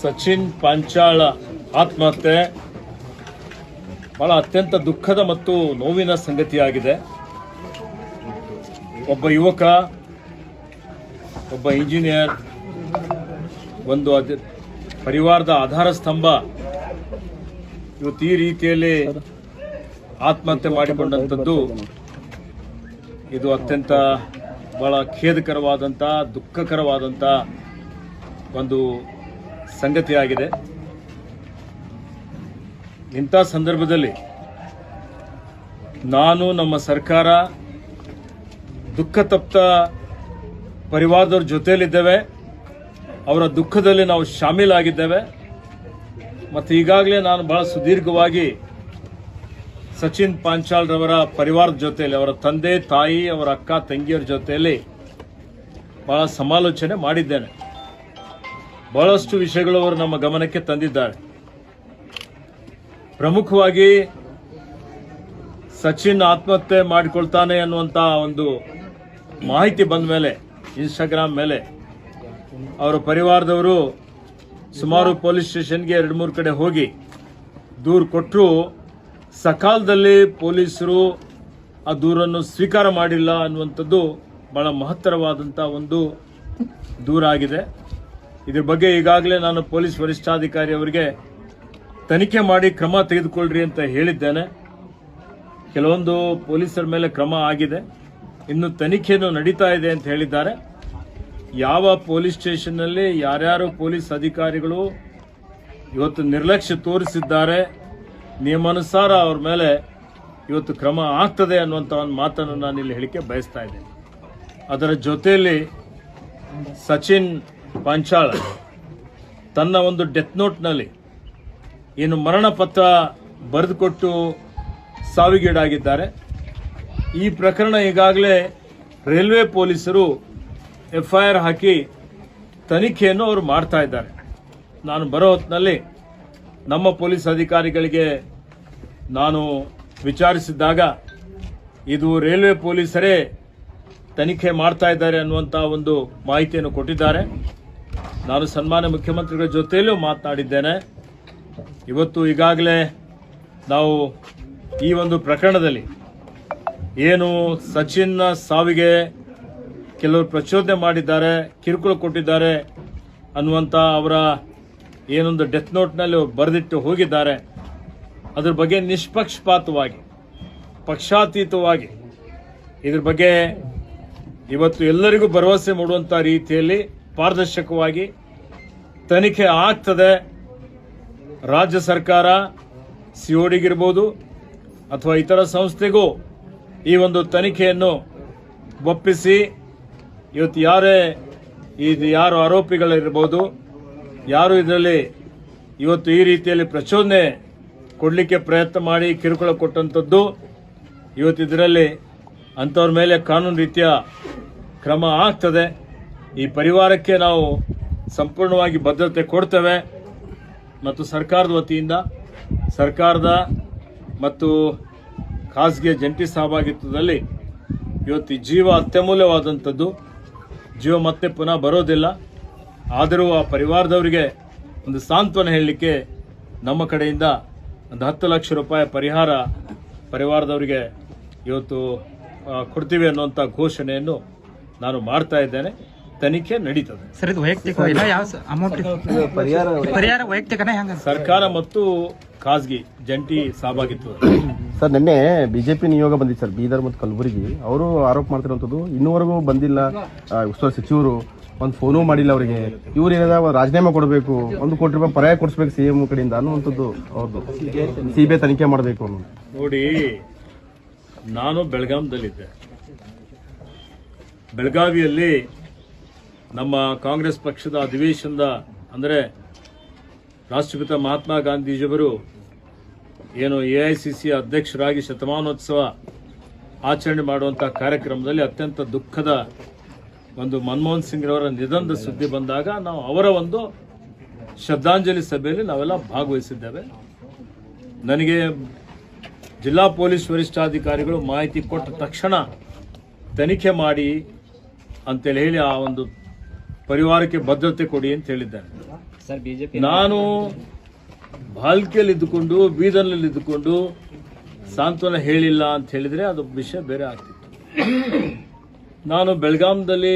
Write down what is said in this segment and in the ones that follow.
ಸಚಿನ್ ಪಾಂಚಾಳ ಆತ್ಮಹತ್ಯೆ. ಬಹಳ ಅತ್ಯಂತ ದುಃಖದ ಮತ್ತು ನೋವಿನ ಸಂಗತಿಯಾಗಿದೆ. ಒಬ್ಬ ಯುವಕ, ಒಬ್ಬ ಇಂಜಿನಿಯರ್, ಒಂದು ಪರಿವಾರದ ಆಧಾರ ಸ್ತಂಭ. ಇವತ್ತು ಈ ರೀತಿಯಲ್ಲಿ ಆತ್ಮಹತ್ಯೆ ಮಾಡಿಕೊಂಡಂಥದ್ದು ಇದು ಅತ್ಯಂತ ಬಹಳ ಖೇದಕರವಾದಂಥ, ದುಃಖಕರವಾದಂಥ ಒಂದು ಸಂಗತಿಯಾಗಿದೆ. ಇಂಥ ಸಂದರ್ಭದಲ್ಲಿ ನಾನು ನಮ್ಮ ಸರ್ಕಾರ ದುಃಖ ತಪ್ತ ಪರಿವಾರದವ್ರ ಜೊತೆಯಲ್ಲಿದ್ದೇವೆ. ಅವರ ದುಃಖದಲ್ಲಿ ನಾವು ಶಾಮೀಲಾಗಿದ್ದೇವೆ. ಮತ್ತು ಈಗಾಗಲೇ ನಾನು ಬಹಳ ಸುದೀರ್ಘವಾಗಿ ಸಚಿನ್ ಪಾಂಚಾಲ್ ರವರ ಪರಿವಾರದ ಜೊತೆಯಲ್ಲಿ, ಅವರ ತಂದೆ, ತಾಯಿ, ಅವರ ಅಕ್ಕ, ತಂಗಿಯರ ಜೊತೆಯಲ್ಲಿ ಬಹಳ ಸಮಾಲೋಚನೆ ಮಾಡಿದ್ದೇನೆ. ಬಹಳಷ್ಟು ವಿಷಯಗಳು ಅವರು ನಮ್ಮ ಗಮನಕ್ಕೆ ತಂದಿದ್ದಾರೆ. ಪ್ರಮುಖವಾಗಿ ಸಚಿನ್ ಆತ್ಮಹತ್ಯೆ ಮಾಡಿಕೊಳ್ತಾನೆ ಅನ್ನುವಂತ ಒಂದು ಮಾಹಿತಿ ಬಂದ ಮೇಲೆ ಇನ್ಸ್ಟಾಗ್ರಾಮ್ ಮೇಲೆ, ಅವರ ಪರಿವಾರದವರು ಸುಮಾರು ಪೊಲೀಸ್ ಸ್ಟೇಷನ್ಗೆ ಎರಡು ಮೂರು ಕಡೆ ಹೋಗಿ ದೂರು ಕೊಟ್ಟರು ಸಕಾಲದಲ್ಲಿ ಪೊಲೀಸರು ಆ ದೂರನ್ನು ಸ್ವೀಕಾರ ಮಾಡಿಲ್ಲ ಅನ್ನುವಂಥದ್ದು ಬಹಳ ಮಹತ್ತರವಾದಂಥ ಒಂದು ದೂರ ಆಗಿದೆ ಇದ್ರ ಬಗ್ಗೆ ಈಗಾಗಲೇ ನಾನು ಪೊಲೀಸ್ ವರಿಷ್ಠಾಧಿಕಾರಿ ಅವರಿಗೆ ತನಿಖೆ ಮಾಡಿ ಕ್ರಮ ತೆಗೆದುಕೊಳ್ಳ್ರಿ ಅಂತ ಹೇಳಿದ್ದೇನೆ. ಕೆಲವೊಂದು ಪೊಲೀಸರ ಮೇಲೆ ಕ್ರಮ ಆಗಿದೆ. ಇನ್ನು ತನಿಖೆಯನ್ನು ನಡೀತಾ ಇದೆ ಅಂತ ಹೇಳಿದ್ದಾರೆ. ಯಾವ ಪೊಲೀಸ್ ಸ್ಟೇಷನ್ನಲ್ಲಿ ಯಾರ್ಯಾರು ಪೊಲೀಸ್ ಅಧಿಕಾರಿಗಳು ಇವತ್ತು ನಿರ್ಲಕ್ಷ್ಯ ತೋರಿಸಿದ್ದಾರೆ, ನಿಯಮಾನುಸಾರ ಅವ್ರ ಮೇಲೆ ಇವತ್ತು ಕ್ರಮ ಆಗ್ತದೆ ಅನ್ನುವಂಥ ಒಂದು ಮಾತನ್ನು ನಾನು ಇಲ್ಲಿ ಹೇಳಿಕೆ ಬಯಸ್ತಾ ಇದ್ದೇನೆ. ಅದರ ಜೊತೆಯಲ್ಲಿ ಸಚಿನ್ ಪಾಂಚಾಳ, ತನ್ನ ಒಂದು ಡೆತ್ ನೋಟ್ನಲ್ಲಿ ಏನು ಮರಣ ಪತ್ರ ಬರೆದುಕೊಟ್ಟು ಸಾವಿಗೀಡಾಗಿದ್ದಾರೆ. ಈ ಪ್ರಕರಣ ಈಗಾಗಲೇ ರೈಲ್ವೆ ಪೊಲೀಸರು ಎಫ್ಐಆರ್ ಹಾಕಿ ತನಿಖೆಯನ್ನು ಅವರು ಮಾಡ್ತಾ ಇದ್ದಾರೆ. ನಾನು ಬರೋ ಹೊತ್ತಿನಲ್ಲಿ ನಮ್ಮ ಪೊಲೀಸ್ ಅಧಿಕಾರಿಗಳಿಗೆ ನಾನು ವಿಚಾರಿಸಿದ್ದಾಗ ಇದು ರೈಲ್ವೆ ಪೊಲೀಸರೇ ತನಿಖೆ ಮಾಡ್ತಾ ಇದ್ದಾರೆ ಅನ್ನುವಂಥ ಒಂದು ಮಾಹಿತಿಯನ್ನು ಕೊಟ್ಟಿದ್ದಾರೆ. ನಾನು ಸನ್ಮಾನ್ಯ ಮುಖ್ಯಮಂತ್ರಿಗಳ ಜೊತೆಯಲ್ಲೂ ಮಾತನಾಡಿದ್ದೇನೆ. ಇವತ್ತು ಈಗಾಗಲೇ ನಾವು ಈ ಒಂದು ಪ್ರಕರಣದಲ್ಲಿ ಏನು ಸಚಿನ್ನ ಸಾವಿಗೆ ಕೆಲವರು ಪ್ರಚೋದನೆ ಮಾಡಿದ್ದಾರೆ, ಕಿರುಕುಳ ಕೊಟ್ಟಿದ್ದಾರೆ ಅನ್ನುವಂಥ ಅವರ ಏನೊಂದು ಡೆತ್ ನೋಟ್ನಲ್ಲಿ ಬರೆದಿಟ್ಟು ಹೋಗಿದ್ದಾರೆ. ಅದ್ರ ಬಗ್ಗೆ ನಿಷ್ಪಕ್ಷಪಾತವಾಗಿ, ಪಕ್ಷಾತೀತವಾಗಿ ಇದ್ರ ಬಗ್ಗೆ ಇವತ್ತು ಎಲ್ಲರಿಗೂ ಭರವಸೆ ಮೂಡುವಂಥ ರೀತಿಯಲ್ಲಿ ಪಾರದರ್ಶಕವಾಗಿ ತನಿಖೆ ಆಗ್ತದೆ. ರಾಜ್ಯ ಸರ್ಕಾರ ಸಿ ಓಡಿಗಿರ್ಬೋದು ಅಥವಾ ಇತರ ಸಂಸ್ಥೆಗೂ ಈ ಒಂದು ತನಿಖೆಯನ್ನು ಒಪ್ಪಿಸಿ. ಇವತ್ತು ಯಾರೇ ಇದು ಯಾರು ಆರೋಪಿಗಳಿರ್ಬೋದು, ಯಾರು ಇದರಲ್ಲಿ ಇವತ್ತು ಈ ರೀತಿಯಲ್ಲಿ ಪ್ರಚೋದನೆ ಕೊಡಲಿಕ್ಕೆ ಪ್ರಯತ್ನ ಮಾಡಿ ಕಿರುಕುಳ ಕೊಟ್ಟಂಥದ್ದು, ಇವತ್ತು ಇದರಲ್ಲಿ ಅಂಥವ್ರ ಮೇಲೆ ಕಾನೂನು ರೀತಿಯ ಕ್ರಮ ಆಗ್ತದೆ. ಈ ಪರಿವಾರಕ್ಕೆ ನಾವು ಸಂಪೂರ್ಣವಾಗಿ ಭದ್ರತೆ ಕೊಡ್ತೇವೆ ಮತ್ತು ಸರ್ಕಾರದ ವತಿಯಿಂದ, ಸರ್ಕಾರದ ಮತ್ತು ಖಾಸಗಿ ಜಂಟಿ ಸಹಭಾಗಿತ್ವದಲ್ಲಿ ಇವತ್ತು ಜೀವ ಅತ್ಯಮೂಲ್ಯವಾದಂಥದ್ದು. ಜೀವ ಮತ್ತೆ ಪುನಃ ಬರೋದಿಲ್ಲ. ಆದರೂ ಆ ಪರಿವಾರದವರಿಗೆ ಒಂದು ಸಾಂತ್ವನ ಹೇಳಲಿಕ್ಕೆ ನಮ್ಮ ಕಡೆಯಿಂದ ಒಂದು ಹತ್ತು ಲಕ್ಷ ರೂಪಾಯಿ ಪರಿಹಾರ ಪರಿವಾರದವರಿಗೆ ಇವತ್ತು ಕೊಡ್ತೀವಿ ಅನ್ನುವಂಥ ಘೋಷಣೆಯನ್ನು ನಾನು ಮಾಡ್ತಾ ಇದ್ದೇನೆ. ತನಿಖೆ ನಡೀತದೆ. ಸರ್ ಇದು ವೈಯಕ್ತಿಕ ಇಲ್ಲ ಯಾವ ಅಮೌಂಟ್ ಪರಿಹಾರ ಪರಿಹಾರ ವೈಯಕ್ತಿಕನ ಹೆಂಗ ಸರ್ಕಾರ ಮತ್ತು ಖಾಸಗಿ ಜಂಟಿ ಸಹಭಾಗಿತ್ವ ಸರ್ ನಿನ್ನೆ ಬಿಜೆಪಿ ನಿಯೋಗ ಬಂದಿತ್ತು ಸರ್ ಬೀದರ್ ಮತ್ತು ಕಲಬುರಗಿ. ಅವರು ಆರೋಪ ಮಾಡ್ತಿರೋದು ಇನ್ನೂವರೆಗೂ ಬಂದಿಲ್ಲ. ಉಸ್ತುವಾರಿ ಸಚಿವರು ಒಂದು ಫೋನು ಮಾಡಿಲ್ಲ ಅವರಿಗೆ. ಇವ್ರು ಏನದ ಒಂದು ರಾಜೀನಾಮೆ ಕೊಡಬೇಕು ಒಂದು ಕೋಟಿ ರೂಪಾಯಿ ಪರ್ಯಾಯ ಕೊಡಿಸ್ಬೇಕು ಸಿ ಎಂ ಕಡೆಯಿಂದ ಅನ್ನುವಂಥದ್ದು ಅವ್ರದ್ದು ಸಿ ಬಿ ಐ ತನಿಖೆ ಮಾಡಬೇಕು ಅನ್ನೋದು ನೋಡಿ ನಾನು ಬೆಳಗಾಂದಲ್ಲಿದ್ದೆ ಬೆಳಗಾವಿಯಲ್ಲಿ ನಮ್ಮ ಕಾಂಗ್ರೆಸ್ ಪಕ್ಷದ ಅಧಿವೇಶನದ, ಅಂದರೆ ರಾಷ್ಟ್ರಪಿತ ಮಹಾತ್ಮ ಗಾಂಧೀಜಿಯವರು ಏನು ಎ ಐ ಸಿ ಸಿ ಅಧ್ಯಕ್ಷರಾಗಿ ಶತಮಾನೋತ್ಸವ ಆಚರಣೆ ಮಾಡುವಂಥ ಕಾರ್ಯಕ್ರಮದಲ್ಲಿ ಅತ್ಯಂತ ದುಃಖದ ಒಂದು ಮನಮೋಹನ್ ಸಿಂಗ್ರವರ ನಿಧನದ ಸುದ್ದಿ ಬಂದಾಗ ನಾವು ಅವರ ಒಂದು ಶ್ರದ್ಧಾಂಜಲಿ ಸಭೆಯಲ್ಲಿ ನಾವೆಲ್ಲ ಭಾಗವಹಿಸಿದ್ದೇವೆ. ನನಗೆ ಜಿಲ್ಲಾ ಪೊಲೀಸ್ ವರಿಷ್ಠಾಧಿಕಾರಿಗಳು ಮಾಹಿತಿ ಕೊಟ್ಟ ತಕ್ಷಣ ತನಿಖೆ ಮಾಡಿ ಅಂತೇಳಿ ಹೇಳಿ ಆ ಒಂದು ಪರಿವಾರಕ್ಕೆ ಭದ್ರತೆ ಕೊಡಿ ಅಂತ ಹೇಳಿದ್ದಾರೆ. ನಾನು ಬಾಲ್ಕಿಯಲ್ಲಿ ಇದ್ದುಕೊಂಡು ಬೀದರ್ನಲ್ಲಿ ಇದ್ದುಕೊಂಡು ಸಾಂತ್ವನ ಹೇಳಿಲ್ಲ ಅಂತ ಹೇಳಿದ್ರೆ ಅದು ವಿಷಯ ಬೇರೆ ಆಗ್ತಿತ್ತು. ನಾನು ಬೆಳಗಾಂದಲ್ಲಿ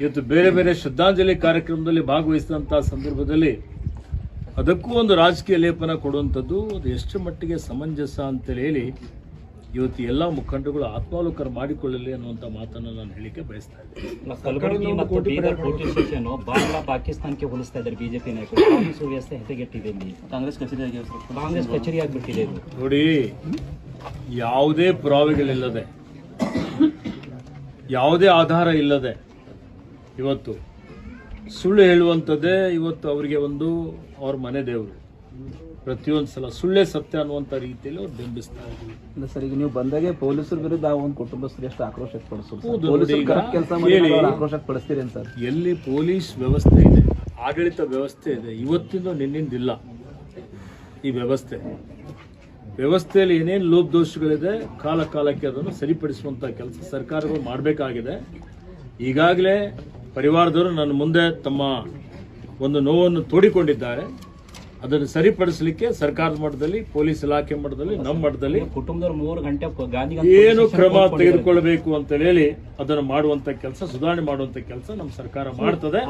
ಇವತ್ತು ಬೇರೆ ಬೇರೆ ಶ್ರದ್ಧಾಂಜಲಿ ಕಾರ್ಯಕ್ರಮದಲ್ಲಿ ಭಾಗವಹಿಸಿದಂಥ ಸಂದರ್ಭದಲ್ಲಿ ಅದಕ್ಕೂ ಒಂದು ರಾಜಕೀಯ ಲೇಪನ ಕೊಡುವಂಥದ್ದು ಅದು ಎಷ್ಟು ಮಟ್ಟಿಗೆ ಸಮಂಜಸ ಅಂತೇಳಿ ಹೇಳಿ ಇವತ್ತು ಎಲ್ಲ ಮುಖಂಡರುಗಳು ಆತ್ಮಾವಲೋಕನ ಮಾಡಿಕೊಳ್ಳಲಿ ಅನ್ನುವಂಥ ಮಾತನ್ನು ನಾನು ಹೇಳಿಕೆ ಬಯಸ್ತಾ ಇದ್ದೇನೆ. ಕಲಬುರಗಿ ಮತ್ತು ಬೀದರ್ ಸ್ಟೇಷನ್ ಬಾಂಗ್ಲಾ ಪಾಕಿಸ್ತಾನಕ್ಕೆ ಹೋಲಿಸ್ತಾ ಇದ್ದಾರೆ ಬಿಜೆಪಿ ನಾಯಕರು. ಕಾಂಗ್ರೆಸ್ ಸುವ್ಯವಸ್ಥೆ ಹೆಸಗೆಟ್ಟಿದೆ ಇಲ್ಲಿ. ಕಾಂಗ್ರೆಸ್ ಕಚೇರಿ ಕಾಂಗ್ರೆಸ್ ಕಚೇರಿ ಆಗಿಬಿಟ್ಟಿದೆ ಇದು. ನೋಡಿ ಯಾವುದೇ ಪುರಾವೆಗಳಿಲ್ಲದೆ ಯಾವುದೇ ಆಧಾರ ಇಲ್ಲದೆ ಇವತ್ತು ಸುಳ್ಳು ಹೇಳುವಂಥದ್ದೇ ಇವತ್ತು ಅವರಿಗೆ ಒಂದು ಅವ್ರ ಮನೆ ದೇವರು. ಪ್ರತಿಯೊಂದು ಸಲ ಸುಳ್ಳೇ ಸತ್ಯ ಅನ್ನುವಂಥ ರೀತಿಯಲ್ಲಿ ಅವ್ರು ಬಿಂಬಿಸ್ತಾರೆ ಇಲ್ಲ ಸರ್ ಈಗ ನೀವು ಬಂದಾಗೆ ಪೊಲೀಸರ ವಿರುದ್ಧ ಆ ಒಂದು ಕುಟುಂಬಸ್ಥರು ಎಷ್ಟು ಆಕ್ರೋಶ. ಅವ್ರು ಆಕ್ರೋಶ ವ್ಯಕ್ತಪಡಿಸ್ತೀರೇನು ಸರ್? ಎಲ್ಲಿ ಪೊಲೀಸ್ ವ್ಯವಸ್ಥೆ ಇದೆ ಆಡಳಿತ ವ್ಯವಸ್ಥೆ ಇದೆ ಇವತ್ತಿಂದ ನಿನ್ನಿಂದಿಲ್ಲ ಈ ವ್ಯವಸ್ಥೆ. ವ್ಯವಸ್ಥೆಯಲ್ಲಿ ಏನೇನು ಲೋಪದೋಷಗಳಿದೆ ಕಾಲ ಕಾಲಕ್ಕೆ ಅದನ್ನು ಸರಿಪಡಿಸುವಂತ ಕೆಲಸ ಸರ್ಕಾರಗಳು ಮಾಡಬೇಕಾಗಿದೆ. ಈಗಾಗಲೇ ಪರಿವಾರದವರು ನನ್ನ ಮುಂದೆ ತಮ್ಮ ಒಂದು ನೋವನ್ನು ತೋಡಿಕೊಂಡಿದ್ದಾರೆ. ಅದನ್ನು ಸರಿಪಡಿಸಲಿಕ್ಕೆ ಸರ್ಕಾರದ ಮಟ್ಟದಲ್ಲಿ ಪೊಲೀಸ್ ಇಲಾಖೆ ಮಟ್ಟದಲ್ಲಿ ನಮ್ಮ ಮಟ್ಟದಲ್ಲಿ ಕುಟುಂಬದವರು ಮೂರು ಗಂಟೆ ಗಾಂಧಿ ಏನು ಕ್ರಮ ತೆಗೆದುಕೊಳ್ಳಬೇಕು ಅಂತ ಹೇಳಿ ಅದನ್ನು ಮಾಡುವಂತ ಕೆಲಸ ಸುಧಾರಣೆ ಮಾಡುವಂತ ಕೆಲಸ ನಮ್ಮ ಸರ್ಕಾರ ಮಾಡ್ತದೆ.